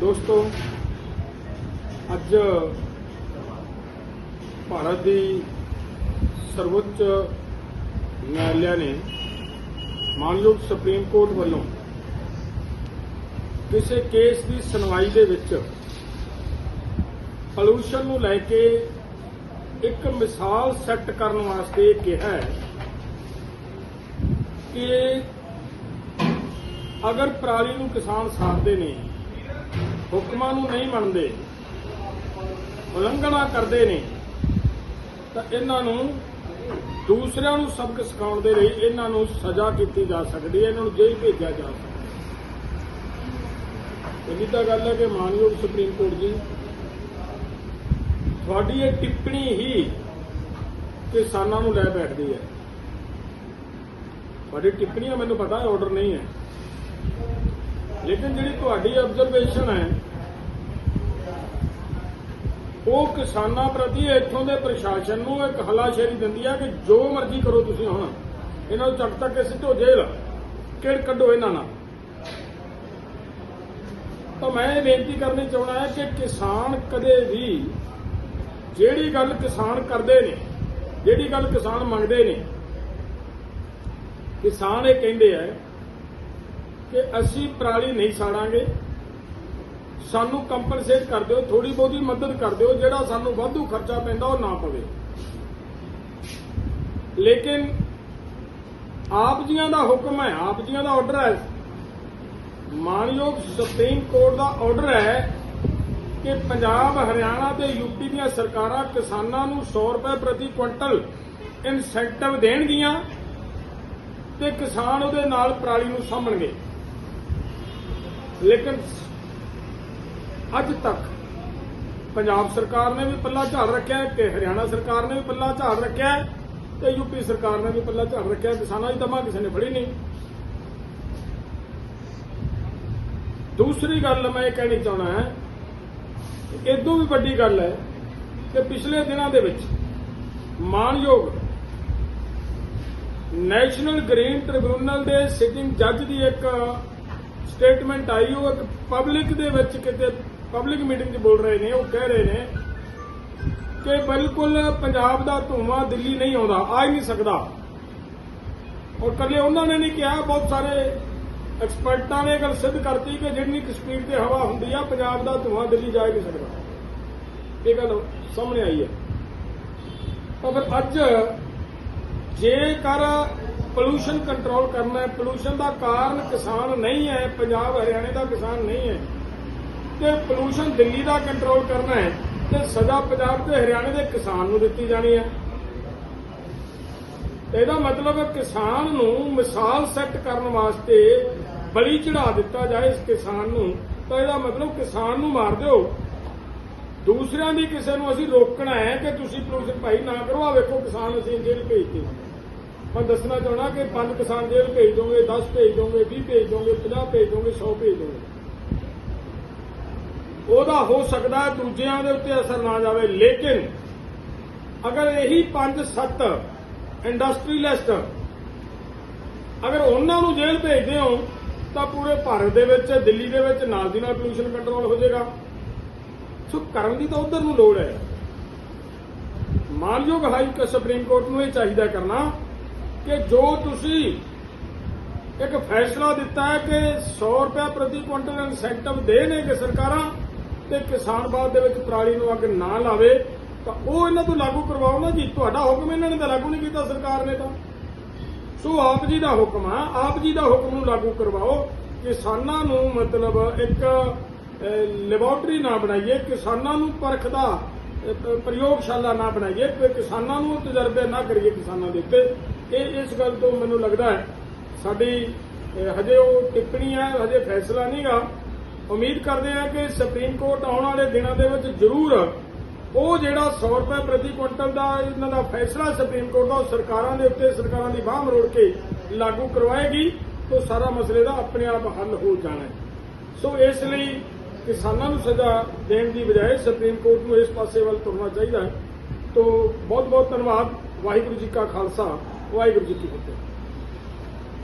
ਦੋਸਤੋ, ਅੱਜ ਭਾਰਤ ਦੀ ਸਰਵੋੱਚ ਨਿਆਲਿਆ ਨੇ ਮਾਨਯੋਗ ਸੁਪਰੀਮ ਕੋਰਟ ਵੱਲੋਂ ਕਿਸੇ ਕੇਸ ਦੀ ਸੁਣਵਾਈ ਦੇ ਵਿੱਚ ਪੋਲੂਸ਼ਨ ਨੂੰ ਲੈ ਕੇ ਇੱਕ ਮਿਸਾਲ ਸੈੱਟ ਕਰਨ ਵਾਸਤੇ ਕਿਹਾ ਹੈ ਕਿ ਅਗਰ ਪਰਾਲੀ ਨੂੰ ਕਿਸਾਨ ਸਾੜਦੇ ਨੇ ਹੁਕਮਾਂ ਨੂੰ ਨਹੀਂ ਮੰਨਦੇ, ਉਲੰਘਣਾ ਕਰਦੇ ਨੇ, ਤਾਂ ਇਹਨਾਂ ਨੂੰ ਦੂਸਰਿਆਂ ਨੂੰ ਸਬਕ ਸਿਖਾਉਣ ਦੇ ਲਈ ਇਹਨਾਂ ਨੂੰ ਸਜ਼ਾ ਕੀਤੀ ਜਾ ਸਕਦੀ ਹੈ, ਇਹਨਾਂ ਨੂੰ ਜੇਲ੍ਹ ਭੇਜਿਆ ਜਾ ਸਕਦਾ ਪਹਿਲੀ ਤਾਂ ਗੱਲ ਹੈ ਕਿ ਮਾਨਯੋਗ ਸੁਪਰੀਮ ਕੋਰਟ ਜੀ, ਤੁਹਾਡੀ ਇਹ ਟਿੱਪਣੀ ਹੀ ਕਿਸਾਨਾਂ ਨੂੰ ਲੈ ਬੈਠਦੀ ਹੈ। ਤੁਹਾਡੀ ਟਿੱਪਣੀਆਂ ਮੈਨੂੰ ਪਤਾ ਹੈ ਆਰਡਰ ਨਹੀਂ ਹੈ। ਲੇਕਿਨ ਜਿਹੜੀ ਤੁਹਾਡੀ ਆਬਜ਼ਰਵੇਸ਼ਨ ਹੈ, ਉਹ ਕਿਸਾਨਾਂ ਪ੍ਰਤੀ ਇੱਥੋਂ ਦੇ ਪ੍ਰਸ਼ਾਸਨ ਨੂੰ ਇੱਕ ਹਲਾਸ਼ੇਰੀ ਦਿੰਦੀ ਹੈ ਕਿ ਜੋ ਮਰਜ਼ੀ ਕਰੋ ਤੁਸੀਂ ਹੁਣ। ਇਹਨਾਂ ਨੂੰ ਚੱਕ ਤੱਕ ਕੇ ਸਿੱਧੋ ਜੇਲ੍ਹ। ਕਿਹੜ ਕੱਢੋ ਇਹਨਾਂ ਨਾਲ? ਤਾਂ ਮੈਂ ਇਹ ਬੇਨਤੀ ਕਰਨੀ ਚਾਹੁੰਦਾ ਹਾਂ ਕਿ ਕਿਸਾਨ ਕਦੇ ਵੀ ਜਿਹੜੀ ਗੱਲ ਕਿਸਾਨ ਕਰਦੇ ਨੇ, ਜਿਹੜੀ ਗੱਲ ਕਿਸਾਨ ਮੰਗਦੇ ਨੇ, ਕਿਸਾਨ ਇਹ ਕਹਿੰਦੇ ਆ ਕਿ ਅਸੀਂ ਪਰਾਲੀ ਨਹੀਂ ਸਾੜਾਂਗੇ। ਸਾਨੂੰ ਕੰਪਨਸੇਟ ਕਰ ਦਿਓ ਥੋੜੀ ਬਹੁਤੀ ਮਦਦ ਕਰ ਦਿਓ, ਜਿਹੜਾ ਸਾਨੂੰ ਵਾਧੂ ਖਰਚਾ ਪੈਂਦਾ ਉਹ ਨਾ ਪਵੇ। ਲੇਕਿਨ ਆਪ ਜੀਆਂ ਦਾ ਹੁਕਮ ਹੈ, ਆਪ ਜੀਆਂ ਦਾ ਆਰਡਰ ਹੈ। ਮਾਨਯੋਗ ਸੁਪਰੀਮ ਕੋਰਟ ਦਾ ਆਰਡਰ ਹੈ ਕਿ ਪੰਜਾਬ, ਹਰਿਆਣਾ ਤੇ ਯੂਪੀ ਦੀਆਂ ਸਰਕਾਰਾਂ ਕਿਸਾਨਾਂ ਨੂੰ 100 ਰੁਪਏ ਪ੍ਰਤੀ ਕੁਇੰਟਲ ਇਨਸੈਂਟਿਵ ਦੇਣਗੀਆਂ ਤੇ ਕਿਸਾਨ ਉਹਦੇ ਨਾਲ ਪਰਾਲੀ ਨੂੰ ਸਾਂਭਣਗੇ। ਲੇਕਿਨ ਅੱਜ ਤੱਕ ਪੰਜਾਬ ਸਰਕਾਰ ਨੇ ਵੀ ਪੱਲਾ ਝਾੜ ਰੱਖਿਆ ਤੇ ਹਰਿਆਣਾ ਸਰਕਾਰ ਨੇ ਵੀ ਪੱਲਾ ਝਾੜ ਰੱਖਿਆ ਤੇ ਯੂਪੀ ਸਰਕਾਰ ਨੇ ਵੀ ਪੱਲਾ ਝਾੜ ਰੱਖਿਆ ਕਿਸਾਨਾਂ ਦੀ ਦਮਾ ਕਿਸੇ ਨੇ ਫੜੀ ਨਹੀਂ। ਦੂਸਰੀ ਗੱਲ ਮੈਂ ਇਹ ਕਹਿਣੀ ਚਾਹਣਾ ਹੈ ਇਦੋਂ ਵੀ ਵੱਡੀ ਗੱਲ ਹੈ ਕਿ ਪਿਛਲੇ ਦਿਨਾਂ ਦੇ ਵਿੱਚ ਮਾਨਯੋਗ ਨੈਸ਼ਨਲ ਗ੍ਰੀਨ ਟ੍ਰਿਬਿਊਨਲ ਦੇ ਸਿਟਿੰਗ ਜੱਜ ਦੀ ਇੱਕ ਸਟੇਟਮੈਂਟ ਆਈ, ਉਹ ਇੱਕ ਪਬਲਿਕ ਦੇ ਵਿੱਚ ਕਿਤੇ ਪਬਲਿਕ ਮੀਟਿੰਗ 'ਚ ਬੋਲ ਰਹੇ ਨੇ, ਉਹ ਕਹਿ ਰਹੇ ਨੇ ਕਿ ਬਿਲਕੁਲ ਪੰਜਾਬ ਦਾ ਧੂਆਂ ਦਿੱਲੀ ਨਹੀਂ ਆਉਂਦਾ, ਆ ਹੀ ਨਹੀਂ ਸਕਦਾ। ਔਰ ਕੱਲੇ ਉਹਨਾਂ ਨੇ ਨਹੀਂ ਕਿਹਾ, ਬਹੁਤ ਸਾਰੇ ਐਕਸਪਰਟਾਂ ਨੇ ਇਹ ਗੱਲ ਸਿੱਧ ਕਰਤੀ ਕਿ ਜਿੰਨੀ ਕੁ ਸਪੀਡ ਤੇ ਹਵਾ ਹੁੰਦੀ ਆ, ਪੰਜਾਬ ਦਾ ਧੂਆਂ ਦਿੱਲੀ ਜਾ ਹੀ ਨਹੀਂ ਸਕਦਾ। ਇਹ ਗੱਲ ਸਾਹਮਣੇ ਆਈ ਹੈ। ਤਾਂ ਫਿਰ ਅੱਜ ਜੇਕਰ ਪੋਲੂਸ਼ਨ ਕੰਟਰੋਲ ਕਰਨਾ ਹੈ। ਪੋਲੂਸ਼ਨ ਦਾ ਕਾਰਨ ਕਿਸਾਨ ਨਹੀਂ ਹੈ। ਪੰਜਾਬ, ਹਰਿਆਣੇ ਦਾ ਕਿਸਾਨ ਨਹੀਂ ਹੈ। ਤੇ ਪੋਲੂਸ਼ਨ ਦਿੱਲੀ ਦਾ ਕੰਟਰੋਲ ਕਰਨਾ ਹੈ ਤੇ ਸਜ਼ਾ ਪੰਜਾਬ ਤੇ ਹਰਿਆਣੇ ਦੇ ਕਿਸਾਨ ਨੂੰ ਦਿੱਤੀ ਜਾਣੀ ਹੈ। ਇਹਦਾ ਮਤਲਬ ਹੈ ਕਿਸਾਨ ਨੂੰ ਮਿਸਾਲ ਸੈੱਟ ਕਰਨ ਵਾਸਤੇ ਬਲੀ ਚੜਾ ਦਿੱਤਾ ਜਾਏ ਇਸ ਕਿਸਾਨ ਨੂੰ। ਤਾਂ ਇਹਦਾ ਮਤਲਬ ਕਿਸਾਨ ਨੂੰ ਮਾਰ ਦਿਓ। ਦੂਸਰਿਆਂ ਦੀ ਕਿਸੇ ਨੂੰ ਅਸੀਂ ਰੋਕਣਾ ਹੈ ਕਿ ਤੁਸੀਂ ਪੋਲੂਸ਼ਨ ਭਾਈ ਨਾ ਕਰੋ। ਆ ਵੇਖੋ ਕਿਸਾਨ ਅਸੀਂ ਜੇਲ੍ਹ ਭੇਜਦੇ ਮੈਂ ਦੱਸਣਾ ਚਾਹਣਾ ਕਿ ਪੰਜ ਕਿਸਾਨ ਜੇਲ੍ਹ ਭੇਜ ਦੋਗੇ 10 ਭੇਜ ਦੋਗੇ 20 ਭੇਜ ਦੋਗੇ 50 ਭੇਜ ਦੋਗੇ 100 ਭੇਜ ਦੋਗੇ। ਉਹਦਾ ਹੋ ਸਕਦਾ ਦੂਜਿਆਂ ਦੇ ਉੱਤੇ ਅਸਰ ਨਾ ਜਾਵੇ, ਲੇਕਿਨ ਅਗਰ ਇਹੀ 5-7 ਇੰਡਸਟਰੀਲਿਸਟ ਅਗਰ ਉਹਨਾਂ ਨੂੰ ਜੇਲ੍ਹ ਭੇਜਦੇ ਹੋ ਤਾਂ ਪੂਰੇ ਭਾਰਤ ਦੇ ਵਿੱਚ, ਦਿੱਲੀ ਦੇ ਵਿੱਚ ਨਾਲ ਦੀ ਨਾਲ ਪੋਲੂਸ਼ਨ ਕੰਟਰੋਲ ਹੋ ਜਾਏਗਾ। ਸੋ ਕਰਨ ਦੀ ਤਾਂ ਉਧਰ ਨੂੰ ਲੋੜ ਹੈ। ਮਾਨਯੋਗ ਹਾਈ ਸੁਪਰੀਮ ਕੋਰਟ ਨੂੰ ਇਹ ਚਾਹੀਦਾ ਕਰਨਾ ਕਿ ਜੋ ਤੁਸੀਂ ਇੱਕ ਫੈਸਲਾ ਦਿੱਤਾ ਹੈ ਕਿ 100 ਰੁਪਏ ਪ੍ਰਤੀ ਕੁਇੰਟਲ ਇਨਸੈਂਟਿਵ ਦੇਣਗੇ ਸਰਕਾਰਾਂ ਤੇ ਕਿਸਾਨ ਬਾਦ ਦੇ ਵਿੱਚ ਪਰਾਲੀ ਨੂੰ ਅੱਗ ਨਾ ਲਾਵੇ, ਤਾਂ ਉਹ ਇਹਨਾਂ ਤੋਂ ਲਾਗੂ ਕਰਵਾਓ ਨਾ ਜੀ। ਤੁਹਾਡਾ ਹੁਕਮ ਇਹਨਾਂ ਨੇ ਤਾਂ ਲਾਗੂ ਨਹੀਂ ਕੀਤਾ, ਸਰਕਾਰ ਨੇ ਤਾਂ। ਸੋ ਆਪ ਜੀ ਦਾ ਹੁਕਮ ਆ, ਆਪ ਜੀ ਦਾ ਹੁਕਮ ਨੂੰ ਲਾਗੂ ਕਰਵਾਓ। ਕਿਸਾਨਾਂ ਨੂੰ ਮਤਲਬ ਇੱਕ ਲੈਬੋਰਟਰੀ ਨਾ ਬਣਾਈਏ, ਕਿਸਾਨਾਂ ਨੂੰ ਪਰਖ ਦਾ ਪ੍ਰਯੋਗਸ਼ਾਲਾ ਨਾ ਬਣਾਈਏ ਕਿਸਾਨਾਂ ਨੂੰ ਤਜਰਬੇ ਨਾ ਕਰੀਏ ਕਿਸਾਨਾਂ ਦੇ ਉੱਤੇ। ਇਹ ਇਸ ਗੱਲ ਤੋਂ ਮੈਨੂੰ ਲੱਗਦਾ ਹੈ, ਸਾਡੀ ਹਜੇ ਉਹ ਟਿੱਪਣੀ ਹੈ, ਹਜੇ ਫੈਸਲਾ ਨਹੀਂਗਾ ਉਮੀਦ ਕਰਦੇ ਹਾਂ ਕਿ ਸੁਪਰੀਮ ਕੋਰਟ ਆਉਣ ਵਾਲੇ ਦਿਨਾਂ ਦੇ ਵਿੱਚ ਜ਼ਰੂਰ ਉਹ ਜਿਹੜਾ 100 ਰੁਪਏ ਪ੍ਰਤੀ ਕੁਇੰਟਲ ਦਾ ਇਹਨਾਂ ਦਾ ਫੈਸਲਾ ਸੁਪਰੀਮ ਕੋਰਟ ਦਾ, ਉਹ ਸਰਕਾਰਾਂ ਦੇ ਉੱਤੇ, ਸਰਕਾਰਾਂ ਦੀ ਬਾਹ ਮਰੋੜ ਕੇ ਲਾਗੂ ਕਰਵਾਏਗੀ, ਤਾਂ ਸਾਰਾ ਮਸਲੇ ਦਾ ਆਪਣੇ ਆਪ ਹੱਲ ਹੋ ਜਾਣਾ ਹੈ। ਸੋ ਇਸ ਲਈ ਕਿਸਾਨਾਂ ਨੂੰ ਸਜ਼ਾ ਦੇਣ ਦੀ ਬਜਾਏ ਸੁਪਰੀਮ ਕੋਰਟ ਨੂੰ ਇਸ ਪਾਸੇ ਵੱਲ ਤੁਰਨਾ ਚਾਹੀਦਾ ਹੈ। ਤੋਂ ਬਹੁਤ ਬਹੁਤ ਧੰਨਵਾਦ। ਵਾਹਿਗੁਰੂ ਜੀ ਕਾ ਖਾਲਸਾ। ਵਾਹਿਗੁਰੂ ਜੀ ਕੀ ਫਤਿਹ।